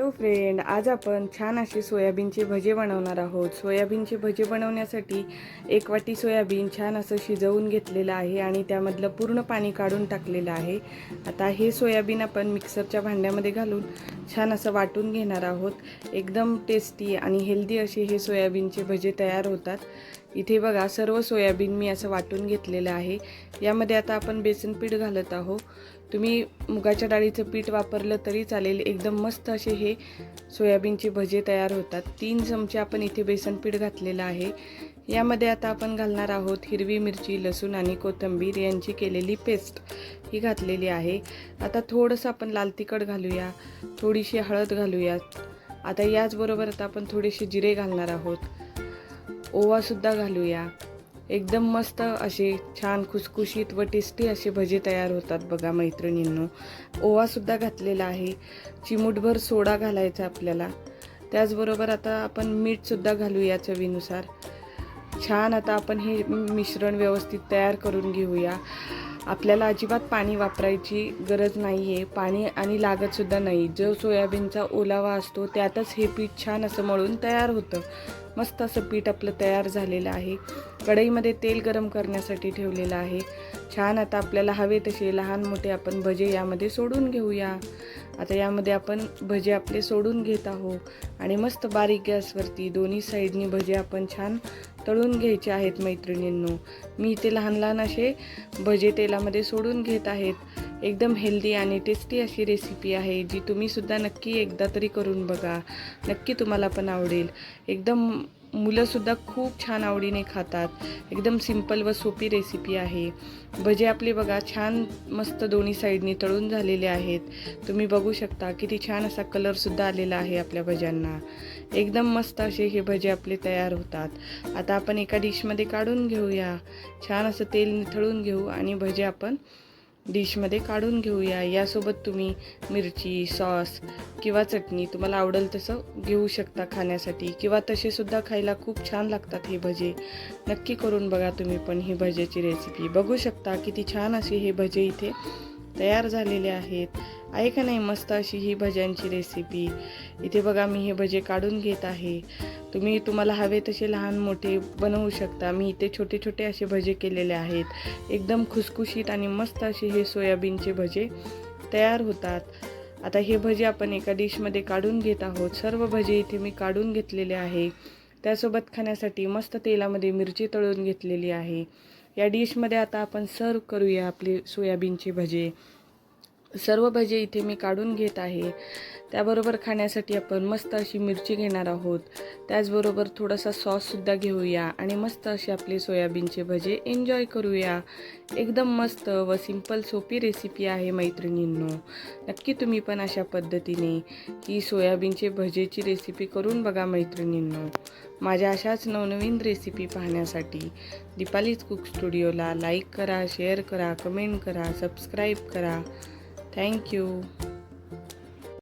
Hello friend आज आपण छान असे सोयाबीनचे भजे बनवणार आहोत. सोयाबीनचे भजे बनवण्यासाठी एक वाटी सोयाबीन छान असं शिजवून घेतलेलं आहे आणि त्यामधलं पूर्ण पाणी काढून टाकलेलं आहे. आता हे सोयाबीन आपण मिक्सरच्या भांड्यामध्ये घालून छान असं वाटून घेणार आहोत. एकदम टेस्टी आणि हेल्दी असे हे सोयाबीनचे भजे तयार होतात. इथे बघा सर्व सोयाबीन मी असं वाटून घेतलेलं आहे. यामध्ये आता आपण बेसन पीठ घालत आहोत. तुम्ही मुगाच्या डाळीचं पीठ वापरलं तरी चालेल. एकदम मस्त असे हे सोयाबीनचे भजे तयार होतात. तीन चमचे आपण इथे बेसन पीठ घातलेलं आहे. यामध्ये आता आपण घालणार आहोत हिरवी मिरची लसूण आणि कोथिंबीर यांची केलेली पेस्ट ही घातलेली आहे. आता थोडंसं आपण लाल तिखट घालूया थोडीशी हळद घालूयात. आता याचबरोबर आता आपण थोडेसे जिरे घालणार आहोत. ओवासुद्धा घालूया. एकदम मस्त असे छान खुसखुशीत व टेस्टी असे भजे तयार होतात बघा मैत्रिणींनो. ओवासुद्धा घातलेला आहे. चिमूटभर सोडा घालायचा आपल्याला. त्याचबरोबर आता आपण मीठसुद्धा घालूया चवीनुसार. छान आता आपण हे मिश्रण व्यवस्थित तयार करून घेऊया. आपल्याला अजिबात पाणी वापरायची गरज नाही आहे पाणी आणि लागतसुद्धा नाही. जो सोयाबीनचा ओलावा असतो त्यातच हे पीठ छान असं मळून तयार होतं. मस्त असं पीठ आपलं तयार झालेलं आहे. कढईमध्ये तेल गरम करण्यासाठी ठेवलेलं आहे. छान आता आपल्याला हवे तसे लहान मोठे आपण भजे यामध्ये सोडून घेऊया. आता यामध्ये आपण भजे आपले सोडून घेत आहोत. आणि मस्त बारीक गॅसवरती दोन्ही साईडनी भजे आपण छान तळून घ्यायचे आहेत मैत्रिणींनो. मी इथे लहान लहान असे भजे तेलामध्ये सोडून घेत आहेत. एकदम हेल्दी आणि टेस्टी अशी रेसिपी आहे जी तुम्हीसुद्धा नक्की एकदा तरी करून बघा. नक्की तुम्हाला पण आवडेल. एकदम मुलंसुद्धा खूप छान आवडीने खातात. एकदम सिंपल व सोपी रेसिपी आहे. भजे आपले बघा छान मस्त दोन्ही साईडनी तळून झालेले आहेत. तुम्ही बघू शकता किती छान असा कलरसुद्धा आलेला आहे आपल्या भज्यांना. एकदम मस्त असे हे भजे आपले तयार होतात. आता आपण एका डिशमध्ये काढून घेऊया. छान असं तेल निथळून घेऊ आणि भजे आपण डिशमध्ये काढून घेऊया. यासोबत तुम्ही मिरची सॉस किंवा चटणी तुम्हाला आवडेल तसं घेऊ शकता खाण्यासाठी. किंवा तसेसुद्धा खायला खूप छान लागतात हे भजे. नक्की करून बघा तुम्ही पण ही भजेची रेसिपी बघू शकता किती छान असे हे भजे इथे तयार झालेले आहेत. आहे का नाही मस्त अशी ही भज्यांची रेसिपी इथे बघा मी हे भजे काढून घेत आहे. तुम्ही तुम्हाला हवे तसे लहान मोठे बनवू शकता. मी इथे छोटे छोटे असे भजे केलेले आहेत. एकदम खुसखुशीत आणि मस्त असे हे सोयाबीनचे भजे तयार होतात. आता हे भजे आपण एका डिशमध्ये काढून घेत आहोत. सर्व भजे इथे मी काढून घेतलेले आहे. त्यासोबत खाण्यासाठी मस्त तेलामध्ये मिरची तळून घेतलेली आहे. या डिशमध्ये आता आपण सर्व करूया आपले सोयाबीनचे भजे. सर्व भजे इथे मी काढून घेत आहे. त्याबरोबर खाण्यासाठी आपण मस्त अशी मिरची घेणार आहोत. त्याचबरोबर थोडासा सॉससुद्धा घेऊया आणि मस्त असे आपले सोयाबीनचे भजे एन्जॉय करूया. एकदम मस्त व सिंपल सोपी रेसिपी आहे मैत्रिणींनो. नक्की तुम्ही पण अशा पद्धतीने ही सोयाबीनचे भजेची रेसिपी करून बघा मैत्रिणींनो. माझ्या अशाच नवनवीन रेसिपी पाहण्यासाठी दीपालीज कुक स्टुडिओला लाईक करा शेअर करा कमेंट करा सबस्क्राईब करा. Thank you.